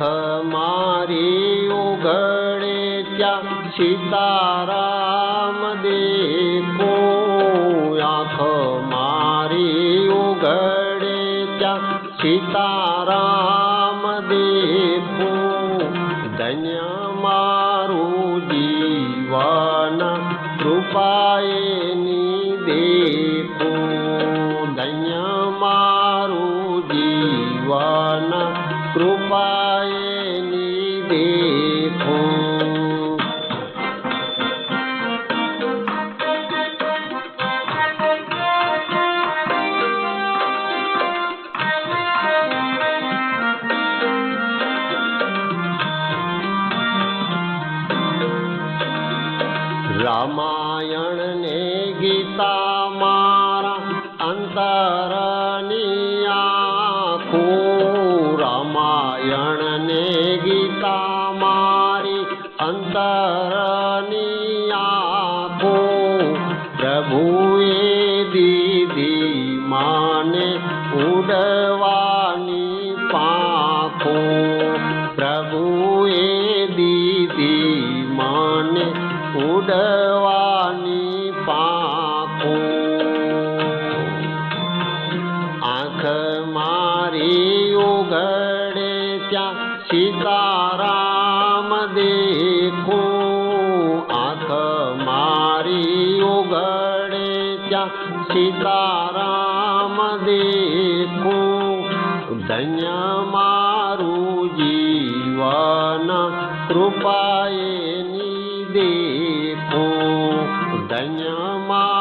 हमारे उगड़े क्या? सीताराम देखो आँख हमारे उगड़े क्या? सीताराम देखो दया मारो जीवन कृपाए नी देखो दया मारो जीवाना કૃપાએની દેખો રામાયણ ને ગીતા મારા અંતરની रहेगी हमारी अंतरनिया को प्रभु ये दीदी माने उड़वानी पाको प्रभु ये दीदी माने उड़वानी पा गडे सीताराम देखो धन्य मारू जीवन कृपायनी देखो धन्य मारू